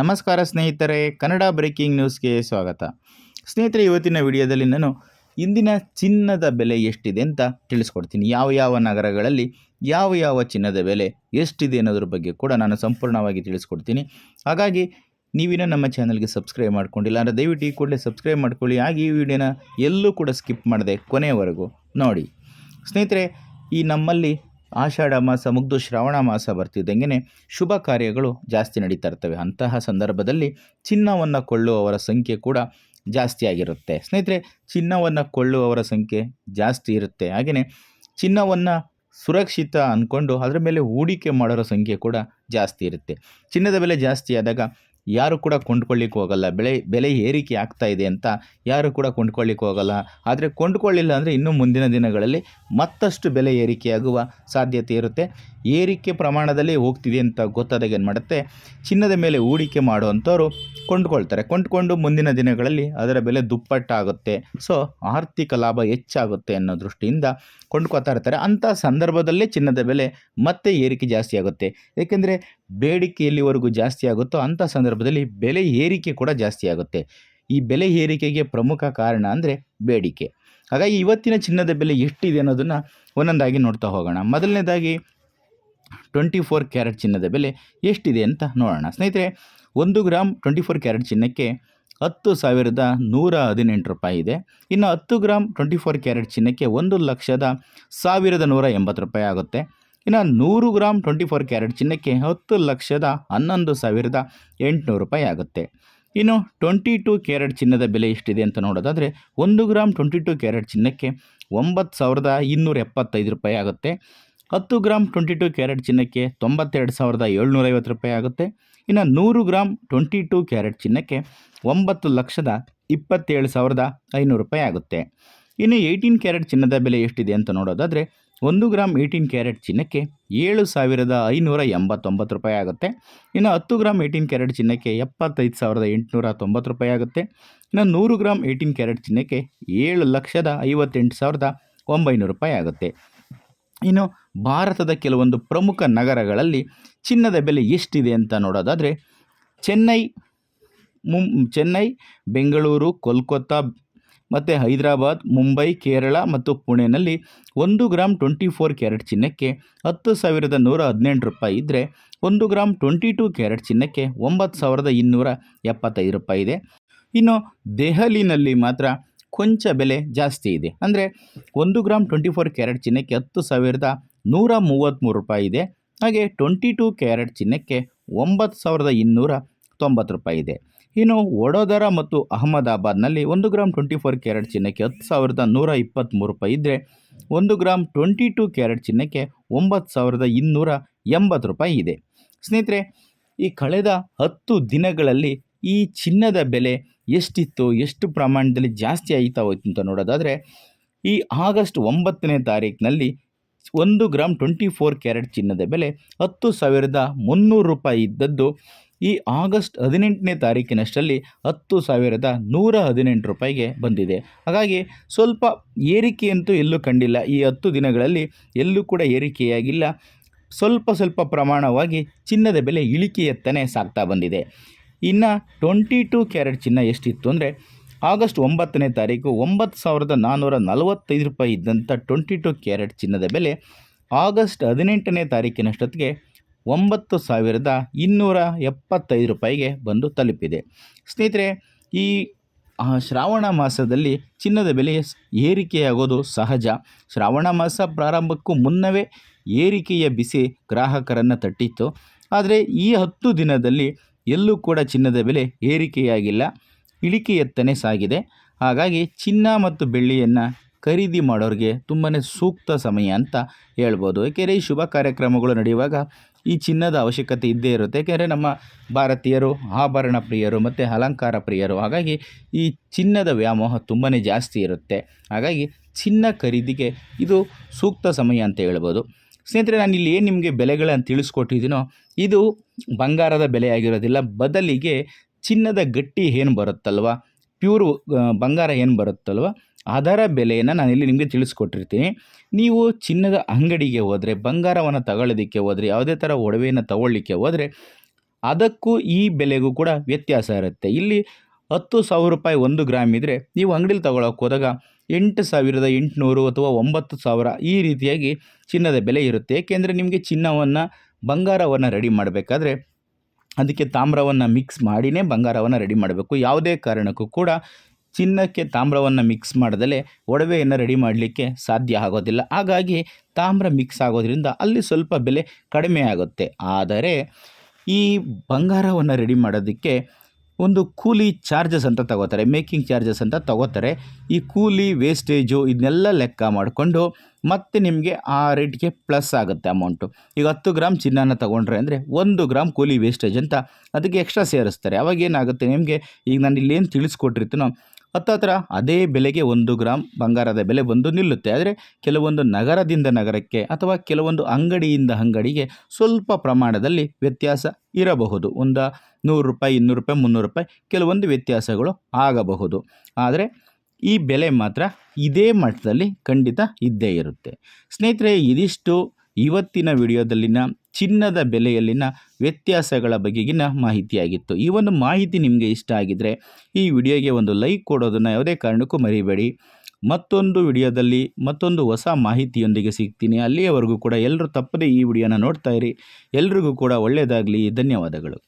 ನಮಸ್ಕಾರ ಸ್ನೇಹಿತರೆ, ಕನ್ನಡ ಬ್ರೇಕಿಂಗ್ ನ್ಯೂಸ್ಗೆ ಸ್ವಾಗತ. ಸ್ನೇಹಿತರೆ, ಇವತ್ತಿನ ವಿಡಿಯೋದಲ್ಲಿ ನಾನು ಇಂದಿನ ಚಿನ್ನದ ಬೆಲೆ ಎಷ್ಟಿದೆ ಅಂತ ತಿಳಿಸ್ಕೊಡ್ತೀನಿ. ಯಾವ ಯಾವ ನಗರಗಳಲ್ಲಿ ಯಾವ ಯಾವ ಚಿನ್ನದ ಬೆಲೆ ಎಷ್ಟಿದೆ ಅನ್ನೋದ್ರ ಬಗ್ಗೆ ಕೂಡ ನಾನು ಸಂಪೂರ್ಣವಾಗಿ ತಿಳಿಸ್ಕೊಡ್ತೀನಿ. ಹಾಗಾಗಿ ನೀವಿನ್ನೂ ನಮ್ಮ ಚಾನಲ್ಗೆ ಸಬ್ಸ್ಕ್ರೈಬ್ ಮಾಡ್ಕೊಂಡಿಲ್ಲ ಅಂದರೆ ದಯವಿಟ್ಟು ಈ ಕೂಡಲೇ ಸಬ್ಸ್ಕ್ರೈಬ್ ಮಾಡ್ಕೊಳ್ಳಿ. ಹಾಗೆ ಈ ವಿಡಿಯೋನ ಎಲ್ಲೂ ಕೂಡ ಸ್ಕಿಪ್ ಮಾಡದೆ ಕೊನೆಯವರೆಗೂ ನೋಡಿ. ಸ್ನೇಹಿತರೆ, ಈ ನಮ್ಮಲ್ಲಿ ಆಷಾಢ ಮಾಸ ಮುಗ್ದು ಶ್ರಾವಣ ಮಾಸ ಬರ್ತಿದ್ದಂಗೆ ಶುಭ ಕಾರ್ಯಗಳು ಜಾಸ್ತಿ ನಡೀತಾ ಇರ್ತವೆ. ಅಂತಹ ಸಂದರ್ಭದಲ್ಲಿ ಚಿನ್ನವನ್ನು ಕೊಳ್ಳುವವರ ಸಂಖ್ಯೆ ಕೂಡ ಜಾಸ್ತಿ ಆಗಿರುತ್ತೆ. ಸ್ನೇಹಿತರೆ, ಚಿನ್ನವನ್ನು ಕೊಳ್ಳುವವರ ಸಂಖ್ಯೆ ಜಾಸ್ತಿ ಇರುತ್ತೆ. ಹಾಗೆಯೇ ಚಿನ್ನವನ್ನು ಸುರಕ್ಷಿತ ಅಂದ್ಕೊಂಡು ಅದರ ಮೇಲೆ ಹೂಡಿಕೆ ಮಾಡೋರ ಸಂಖ್ಯೆ ಕೂಡ ಜಾಸ್ತಿ ಇರುತ್ತೆ. ಚಿನ್ನದ ಬೆಲೆ ಜಾಸ್ತಿ ಆದಾಗ ಯಾರು ಕೂಡ ಕೊಂಡ್ಕೊಳ್ಳಿಕ್ಕೆ ಹೋಗಲ್ಲ. ಬೆಳೆ, ಬೆಲೆ ಏರಿಕೆ ಆಗ್ತಾ ಇದೆ ಅಂತ ಯಾರು ಕೂಡ ಕೊಂಡ್ಕೊಳ್ಳಿಕ್ಕೆ ಹೋಗಲ್ಲ. ಆದರೆ ಕೊಂಡ್ಕೊಳ್ಳಿಲ್ಲ ಅಂದರೆ ಇನ್ನೂ ಮುಂದಿನ ದಿನಗಳಲ್ಲಿ ಮತ್ತಷ್ಟು ಬೆಲೆ ಏರಿಕೆಯಾಗುವ ಸಾಧ್ಯತೆ ಇರುತ್ತೆ. ಏರಿಕೆ ಪ್ರಮಾಣದಲ್ಲಿ ಹೋಗ್ತಿದೆ ಅಂತ ಗೊತ್ತಾದಾಗ ಏನು ಮಾಡುತ್ತೆ ಚಿನ್ನದ ಮೇಲೆ ಹೂಡಿಕೆ ಮಾಡುವಂಥವ್ರು ಕೊಂಡ್ಕೊಳ್ತಾರೆ. ಕೊಂಡ್ಕೊಂಡು ಮುಂದಿನ ದಿನಗಳಲ್ಲಿ ಅದರ ಬೆಲೆ ದುಪ್ಪಟ್ಟಾಗುತ್ತೆ. ಸೊ ಆರ್ಥಿಕ ಲಾಭ ಹೆಚ್ಚಾಗುತ್ತೆ ಅನ್ನೋ ದೃಷ್ಟಿಯಿಂದ ಕೊಂಡ್ಕೊತಾ ಇರ್ತಾರೆ. ಅಂಥ ಸಂದರ್ಭದಲ್ಲೇ ಚಿನ್ನದ ಬೆಲೆ ಮತ್ತೆ ಏರಿಕೆ ಜಾಸ್ತಿ ಆಗುತ್ತೆ. ಏಕೆಂದರೆ ಬೇಡಿಕೆ ಎಲ್ಲಿವರೆಗೂ ಜಾಸ್ತಿ ಆಗುತ್ತೋ ಅಂಥ ಸಂದರ್ಭದಲ್ಲಿ ಬೆಲೆ ಏರಿಕೆ ಕೂಡ ಜಾಸ್ತಿ ಆಗುತ್ತೆ. ಈ ಬೆಲೆ ಏರಿಕೆಗೆ ಪ್ರಮುಖ ಕಾರಣ ಅಂದರೆ ಬೇಡಿಕೆ. ಹಾಗಾಗಿ ಇವತ್ತಿನ ಚಿನ್ನದ ಬೆಲೆ ಎಷ್ಟಿದೆ ಅನ್ನೋದನ್ನು ಒಂದೊಂದಾಗಿ ನೋಡ್ತಾ ಹೋಗೋಣ. ಮೊದಲನೇದಾಗಿ, ಟ್ವೆಂಟಿ ಫೋರ್ ಕ್ಯಾರೆಟ್ ಚಿನ್ನದ ಬೆಲೆ ಎಷ್ಟಿದೆ ಅಂತ ನೋಡೋಣ. ಸ್ನೇಹಿತರೆ ಒಂದು ಗ್ರಾಮ್ ಟ್ವೆಂಟಿ ಫೋರ್ ಕ್ಯಾರೆಟ್ ಚಿನ್ನಕ್ಕೆ ಹತ್ತು ಸಾವಿರದ ನೂರ ಹದಿನೆಂಟು ರೂಪಾಯಿ ಇದೆ. ಇನ್ನು ಹತ್ತು ಗ್ರಾಮ್ ಟ್ವೆಂಟಿ ಫೋರ್ ಕ್ಯಾರೆಟ್ ಚಿನ್ನಕ್ಕೆ ಒಂದು ಲಕ್ಷದ ಸಾವಿರದ ನೂರ ಎಂಬತ್ತು ರೂಪಾಯಿ ಆಗುತ್ತೆ. ಇನ್ನು ನೂರು ಗ್ರಾಮ್ ಟ್ವೆಂಟಿ ಫೋರ್ ಕ್ಯಾರೆಟ್ ಚಿನ್ನಕ್ಕೆ ಹತ್ತು ಲಕ್ಷದ ಹನ್ನೊಂದು ಸಾವಿರದ ಎಂಟುನೂರು ರೂಪಾಯಿ ಆಗುತ್ತೆ. ಇನ್ನು ಟ್ವೆಂಟಿ ಟು ಕ್ಯಾರೆಟ್ ಚಿನ್ನದ ಬೆಲೆ ಎಷ್ಟಿದೆ ಅಂತ ನೋಡೋದಾದರೆ ಒಂದು ಗ್ರಾಮ್ ಟ್ವೆಂಟಿ ಟು ಕ್ಯಾರೆಟ್ ಚಿನ್ನಕ್ಕೆ ಒಂಬತ್ತು ಸಾವಿರದ ಇನ್ನೂರ ಎಪ್ಪತ್ತೈದು ರೂಪಾಯಿ ಆಗುತ್ತೆ. ಹತ್ತು ಗ್ರಾಮ್ ಟ್ವೆಂಟಿ ಟು ಕ್ಯಾರೆಟ್ ಚಿನ್ನಕ್ಕೆ ತೊಂಬತ್ತೆರಡು ಸಾವಿರದ ಏಳ್ನೂರೈವತ್ತು ರೂಪಾಯಿ ಆಗುತ್ತೆ. ಇನ್ನು ನೂರು ಗ್ರಾಮ್ ಟ್ವೆಂಟಿ ಟೂ ಕ್ಯಾರೆಟ್ ಚಿನ್ನಕ್ಕೆ ಒಂಬತ್ತು ಲಕ್ಷದ ಇಪ್ಪತ್ತೇಳು ಸಾವಿರದ ಐನೂರು ರೂಪಾಯಿ ಆಗುತ್ತೆ. ಇನ್ನು ಏಯ್ಟೀನ್ ಕ್ಯಾರೆಟ್ ಚಿನ್ನದ ಬೆಲೆ ಎಷ್ಟಿದೆ ಅಂತ ನೋಡೋದಾದರೆ ಒಂದು ಗ್ರಾಮ್ ಏಯ್ಟೀನ್ ಕ್ಯಾರೆಟ್ ಚಿನ್ನಕ್ಕೆ ಏಳು ಸಾವಿರದ ಐನೂರ ಎಂಬತ್ತೊಂಬತ್ತು ರೂಪಾಯಿ ಆಗುತ್ತೆ. ಇನ್ನು ಹತ್ತು ಗ್ರಾಮ್ ಏಯ್ಟೀನ್ ಕ್ಯಾರೆಟ್ ಚಿನ್ನಕ್ಕೆ ಎಪ್ಪತ್ತೈದು ಸಾವಿರದ ಎಂಟುನೂರ ತೊಂಬತ್ತು ರೂಪಾಯಿ ಆಗುತ್ತೆ. ಇನ್ನು ನೂರು ಗ್ರಾಮ್ ಏಯ್ಟೀನ್ ಕ್ಯಾರೆಟ್ ಚಿನ್ನಕ್ಕೆ ಏಳು ಲಕ್ಷದ ಐವತ್ತೆಂಟು ಸಾವಿರದ ಒಂಬೈನೂರು ರೂಪಾಯಿ ಆಗುತ್ತೆ. ಇನ್ನು ಭಾರತದ ಕೆಲವೊಂದು ಪ್ರಮುಖ ನಗರಗಳಲ್ಲಿ ಚಿನ್ನದ ಬೆಲೆ ಎಷ್ಟಿದೆ ಅಂತ ನೋಡೋದಾದರೆ, ಚೆನ್ನೈ, ಮುಂ, ಚೆನ್ನೈ, ಬೆಂಗಳೂರು, ಕೋಲ್ಕತ್ತಾ ಮತ್ತು ಹೈದರಾಬಾದ್, ಮುಂಬೈ, ಕೇರಳ ಮತ್ತು ಪುಣೆನಲ್ಲಿ ಒಂದು ಗ್ರಾಮ್ ಟ್ವೆಂಟಿ ಫೋರ್ ಕ್ಯಾರೆಟ್ ಚಿನ್ನಕ್ಕೆ ಹತ್ತು ಸಾವಿರದ ನೂರ ಹದಿನೆಂಟು ರೂಪಾಯಿ ಇದ್ದರೆ ಒಂದು ಗ್ರಾಮ್ ಟ್ವೆಂಟಿ ಟೂ ಕ್ಯಾರೆಟ್ ಚಿನ್ನಕ್ಕೆ ಒಂಬತ್ತು ಸಾವಿರದ ಇನ್ನೂರ ಎಪ್ಪತ್ತೈದು ರೂಪಾಯಿ ಇದೆ. ಇನ್ನು ದೆಹಲಿನಲ್ಲಿ ಮಾತ್ರ ಕೊಂಚ ಬೆಲೆ ಜಾಸ್ತಿ ಇದೆ. ಅಂದರೆ ಒಂದು ಗ್ರಾಮ್ ಟ್ವೆಂಟಿ ಫೋರ್ ಕ್ಯಾರೆಟ್ ಚಿನ್ನಕ್ಕೆ ಹತ್ತು ಸಾವಿರದ ನೂರ ಮೂವತ್ತ್ಮೂರು ರೂಪಾಯಿ ಇದೆ. ಹಾಗೆ ಟ್ವೆಂಟಿ ಟೂ ಕ್ಯಾರೆಟ್ ಚಿನ್ನಕ್ಕೆ ಒಂಬತ್ತು ಸಾವಿರದ ಇನ್ನೂರ ತೊಂಬತ್ತು ರೂಪಾಯಿ ಇದೆ. ಇನ್ನು ವಡೋದರ ಮತ್ತು ಅಹಮದಾಬಾದ್ನಲ್ಲಿ ಒಂದು ಗ್ರಾಮ್ ಟ್ವೆಂಟಿ ಫೋರ್ ಕ್ಯಾರೆಟ್ ಚಿನ್ನಕ್ಕೆ ಹತ್ತು ಸಾವಿರದ ನೂರ ಇಪ್ಪತ್ತ್ಮೂರು ರೂಪಾಯಿ ಇದ್ದರೆ ಒಂದು ಗ್ರಾಮ್ ಟ್ವೆಂಟಿ ಟೂ ಕ್ಯಾರೆಟ್ ಚಿನ್ನಕ್ಕೆ ಒಂಬತ್ತು ಸಾವಿರದ ಇನ್ನೂರ ಎಂಬತ್ತು ರೂಪಾಯಿ ಇದೆ. ಸ್ನೇಹಿತರೆ, ಈ ಕಳೆದ ಹತ್ತು ದಿನಗಳಲ್ಲಿ ಈ ಚಿನ್ನದ ಬೆಲೆ ಎಷ್ಟಿತ್ತು, ಎಷ್ಟು ಪ್ರಮಾಣದಲ್ಲಿ ಜಾಸ್ತಿ ಆಯ್ತಾ ಹೋಯ್ತು ಅಂತ ನೋಡೋದಾದರೆ, ಈ ಆಗಸ್ಟ್ ಒಂಬತ್ತನೇ ತಾರೀಕಿನಲ್ಲಿ ಒಂದು ಗ್ರಾಮ್ ಟ್ವೆಂಟಿ ಫೋರ್ ಕ್ಯಾರೆಟ್ ಚಿನ್ನದ ಬೆಲೆ ಹತ್ತು ಸಾವಿರದ ಮುನ್ನೂರು ರೂಪಾಯಿ ಇದ್ದದ್ದು. ಈ ಆಗಸ್ಟ್ ಹದಿನೆಂಟನೇ ತಾರೀಕಿನಷ್ಟರಲ್ಲಿ ಹತ್ತು ಸಾವಿರದ ನೂರ ಹದಿನೆಂಟು ರೂಪಾಯಿಗೆ ಬಂದಿದೆ. ಹಾಗಾಗಿ ಸ್ವಲ್ಪ ಏರಿಕೆಯಂತೂ ಎಲ್ಲೂ ಕಂಡಿಲ್ಲ. ಈ ಹತ್ತು ದಿನಗಳಲ್ಲಿ ಎಲ್ಲೂ ಕೂಡ ಏರಿಕೆಯಾಗಿಲ್ಲ. ಸ್ವಲ್ಪ ಸ್ವಲ್ಪ ಪ್ರಮಾಣವಾಗಿ ಚಿನ್ನದ ಬೆಲೆ ಇಳಿಕೆಯತ್ತನೇ ಸಾಗ್ತಾ ಬಂದಿದೆ. ಇನ್ನು ಟ್ವೆಂಟಿ ಟೂ ಕ್ಯಾರೆಟ್ ಚಿನ್ನ ಎಷ್ಟಿತ್ತು ಅಂದರೆ ಆಗಸ್ಟ್ ಒಂಬತ್ತನೇ ತಾರೀಕು ಒಂಬತ್ತು ಸಾವಿರದ ನಾನ್ನೂರ ನಲವತ್ತೈದು ರೂಪಾಯಿ ಇದ್ದಂಥ ಟ್ವೆಂಟಿ ಟು ಕ್ಯಾರೆಟ್ ಚಿನ್ನದ ಬೆಲೆ ಆಗಸ್ಟ್ ಹದಿನೆಂಟನೇ ತಾರೀಕಿನಷ್ಟೊತ್ತಿಗೆ ಒಂಬತ್ತು ಸಾವಿರದ ಇನ್ನೂರ ಎಪ್ಪತ್ತೈದು ರೂಪಾಯಿಗೆ ಬಂದು ತಲುಪಿದೆ. ಸ್ನೇಹಿತರೆ, ಈ ಶ್ರಾವಣ ಮಾಸದಲ್ಲಿ ಚಿನ್ನದ ಬೆಲೆ ಏರಿಕೆಯಾಗೋದು ಸಹಜ. ಶ್ರಾವಣ ಮಾಸ ಪ್ರಾರಂಭಕ್ಕೂ ಮುನ್ನವೇ ಏರಿಕೆಯ ಬಿಸಿ ಗ್ರಾಹಕರನ್ನು ತಟ್ಟಿತ್ತು. ಆದರೆ ಈ ಹತ್ತು ದಿನದಲ್ಲಿ ಎಲ್ಲೂ ಕೂಡ ಚಿನ್ನದ ಬೆಲೆ ಏರಿಕೆಯಾಗಿಲ್ಲ. ಇಳಿಕೆಯತ್ತನೇ ಸಾಗಿದೆ. ಹಾಗಾಗಿ ಚಿನ್ನ ಮತ್ತು ಬೆಳ್ಳಿಯನ್ನು ಖರೀದಿ ಮಾಡೋರಿಗೆ ತುಂಬಾ ಸೂಕ್ತ ಸಮಯ ಅಂತ ಹೇಳ್ಬೋದು. ಏಕೆಂದರೆ ಈ ಶುಭ ಕಾರ್ಯಕ್ರಮಗಳು ನಡೆಯುವಾಗ ಈ ಚಿನ್ನದ ಅವಶ್ಯಕತೆ ಇದ್ದೇ ಇರುತ್ತೆ. ಏಕೆಂದರೆ ನಮ್ಮ ಭಾರತೀಯರು, ಆಭರಣ ಪ್ರಿಯರು ಮತ್ತು ಅಲಂಕಾರ ಪ್ರಿಯರು, ಹಾಗಾಗಿ ಈ ಚಿನ್ನದ ವ್ಯಾಮೋಹ ತುಂಬಾ ಜಾಸ್ತಿ ಇರುತ್ತೆ. ಹಾಗಾಗಿ ಚಿನ್ನ ಖರೀದಿಗೆ ಇದು ಸೂಕ್ತ ಸಮಯ ಅಂತ ಹೇಳ್ಬೋದು. ಸ್ನೇಹಿತರೆ, ನಾನು ಇಲ್ಲಿ ಏನು ನಿಮಗೆ ಬೆಲೆಗಳನ್ನು ತಿಳಿಸ್ಕೊಟ್ಟಿದ್ದೀನೋ, ಇದು ಬಂಗಾರದ ಬೆಲೆ ಆಗಿರೋದಿಲ್ಲ ಬದಲಿಗೆ ಚಿನ್ನದ ಗಟ್ಟಿ ಏನು ಬರುತ್ತಲ್ವ? ಪ್ಯೂರ್ ಬಂಗಾರ ಏನು ಬರುತ್ತಲ್ವ? ಅದರ ಬೆಲೆಯನ್ನು ಇಲ್ಲಿ ನಿಮಗೆ ತಿಳಿಸ್ಕೊಟ್ಟಿರ್ತೀನಿ. ನೀವು ಚಿನ್ನದ ಅಂಗಡಿಗೆ ಹೋದರೆ, ಬಂಗಾರವನ್ನು ತಗೊಳ್ಳೋದಕ್ಕೆ ಹೋದರೆ, ಯಾವುದೇ ಥರ ಒಡವೆಯನ್ನು ತಗೊಳ್ಳಿಕ್ಕೆ ಹೋದರೆ, ಅದಕ್ಕೂ ಈ ಬೆಲೆಗೂ ಕೂಡ ವ್ಯತ್ಯಾಸ ಇರುತ್ತೆ. ಇಲ್ಲಿ ಹತ್ತು ಸಾವಿರ ರೂಪಾಯಿ ಒಂದು ಗ್ರಾಮ್ ಇದ್ದರೆ ನೀವು ಅಂಗಡಿಲಿ ತಗೊಳಕ್ಕೆ ಹೋದಾಗ ಎಂಟು ಸಾವಿರದ ಎಂಟುನೂರು ಅಥವಾ ಒಂಬತ್ತು ಸಾವಿರ ಈ ರೀತಿಯಾಗಿ ಚಿನ್ನದ ಬೆಲೆ ಇರುತ್ತೆ. ಏಕೆಂದರೆ ನಿಮಗೆ ಚಿನ್ನವನ್ನು, ಬಂಗಾರವನ್ನು ರೆಡಿ ಮಾಡಬೇಕಾದ್ರೆ ಅದಕ್ಕೆ ತಾಮ್ರವನ್ನು ಮಿಕ್ಸ್ ಮಾಡಿನೇ ಬಂಗಾರವನ್ನು ರೆಡಿ ಮಾಡಬೇಕು. ಯಾವುದೇ ಕಾರಣಕ್ಕೂ ಕೂಡ ಚಿನ್ನಕ್ಕೆ ತಾಮ್ರವನ್ನು ಮಿಕ್ಸ್ ಮಾಡದಲೇ ಒಡವೆಯನ್ನು ರೆಡಿ ಮಾಡಲಿಕ್ಕೆ ಸಾಧ್ಯ ಆಗೋದಿಲ್ಲ. ಹಾಗಾಗಿ ತಾಮ್ರ ಮಿಕ್ಸ್ ಆಗೋದ್ರಿಂದ ಅಲ್ಲಿ ಸ್ವಲ್ಪ ಬೆಲೆ ಕಡಿಮೆ ಆಗುತ್ತೆ. ಆದರೆ ಈ ಬಂಗಾರವನ್ನು ರೆಡಿ ಮಾಡೋದಕ್ಕೆ ಒಂದು ಕೂಲಿ ಚಾರ್ಜಸ್ ಅಂತ ತಗೋತಾರೆ, ಮೇಕಿಂಗ್ ಚಾರ್ಜಸ್ ಅಂತ ತಗೋತಾರೆ. ಈ ಕೂಲಿ, ವೇಸ್ಟೇಜು ಇದನ್ನೆಲ್ಲ ಲೆಕ್ಕ ಮಾಡಿಕೊಂಡು ಮತ್ತೆ ನಿಮಗೆ ಆ ರೇಟ್ಗೆ ಪ್ಲಸ್ ಆಗುತ್ತೆ ಅಮೌಂಟು. ಈಗ ಹತ್ತು ಗ್ರಾಮ್ ಚಿನ್ನನ ತೊಗೊಂಡ್ರೆ ಅಂದರೆ ಒಂದು ಗ್ರಾಮ್ ಕೂಲಿ ವೇಸ್ಟೇಜ್ ಅಂತ ಅದಕ್ಕೆ ಎಕ್ಸ್ಟ್ರಾ ಸೇರಿಸ್ತಾರೆ. ಅವಾಗ ಏನಾಗುತ್ತೆ ನಿಮಗೆ? ಈಗ ನಾನು ಇಲ್ಲೇನು ತಿಳಿಸ್ಕೊಟ್ಟಿರ್ತೀನೋ ಹತ್ತತ್ರ ಅದೇ ಬೆಲೆಗೆ ಒಂದು ಗ್ರಾಮ್ ಬಂಗಾರದ ಬೆಲೆ ಬಂದು ನಿಲ್ಲುತ್ತೆ. ಆದರೆ ಕೆಲವೊಂದು ನಗರದಿಂದ ನಗರಕ್ಕೆ ಅಥವಾ ಕೆಲವೊಂದು ಅಂಗಡಿಯಿಂದ ಅಂಗಡಿಗೆ ಸ್ವಲ್ಪ ಪ್ರಮಾಣದಲ್ಲಿ ವ್ಯತ್ಯಾಸ ಇರಬಹುದು. ಒಂದು ನೂರು ರೂಪಾಯಿ, ಇನ್ನೂರು ರೂಪಾಯಿ, ಮುನ್ನೂರು ರೂಪಾಯಿ ಕೆಲವೊಂದು ವ್ಯತ್ಯಾಸಗಳು ಆಗಬಹುದು. ಆದರೆ ಈ ಬೆಲೆ ಮಾತ್ರ ಇದೇ ಮಟ್ಟದಲ್ಲಿ ಖಂಡಿತ ಇದ್ದೇ ಇರುತ್ತೆ. ಸ್ನೇಹಿತರೆ, ಇದಿಷ್ಟು ಇವತ್ತಿನ ವಿಡಿಯೋದಲ್ಲಿನ ಚಿನ್ನದ ಬೆಲೆಯಲ್ಲಿನ ವ್ಯತ್ಯಾಸಗಳ ಬಗೆಗಿನ ಮಾಹಿತಿಯಾಗಿತ್ತು. ಈ ಒಂದು ಮಾಹಿತಿ ನಿಮಗೆ ಇಷ್ಟ ಆಗಿದ್ದರೆ ಈ ವಿಡಿಯೋಗೆ ಒಂದು ಲೈಕ್ ಕೊಡೋದನ್ನು ಯಾವುದೇ ಕಾರಣಕ್ಕೂ ಮರಿಬೇಡಿ. ಮತ್ತೊಂದು ವಿಡಿಯೋದಲ್ಲಿ ಮತ್ತೊಂದು ಹೊಸ ಮಾಹಿತಿಯೊಂದಿಗೆ ಸಿಗ್ತೀನಿ. ಅಲ್ಲಿಯವರೆಗೂ ಕೂಡ ಎಲ್ಲರೂ ತಪ್ಪದೇ ಈ ವಿಡಿಯೋನ ನೋಡ್ತಾ ಇರಿ. ಎಲ್ರಿಗೂ ಕೂಡ ಒಳ್ಳೆಯದಾಗಲಿ. ಧನ್ಯವಾದಗಳು.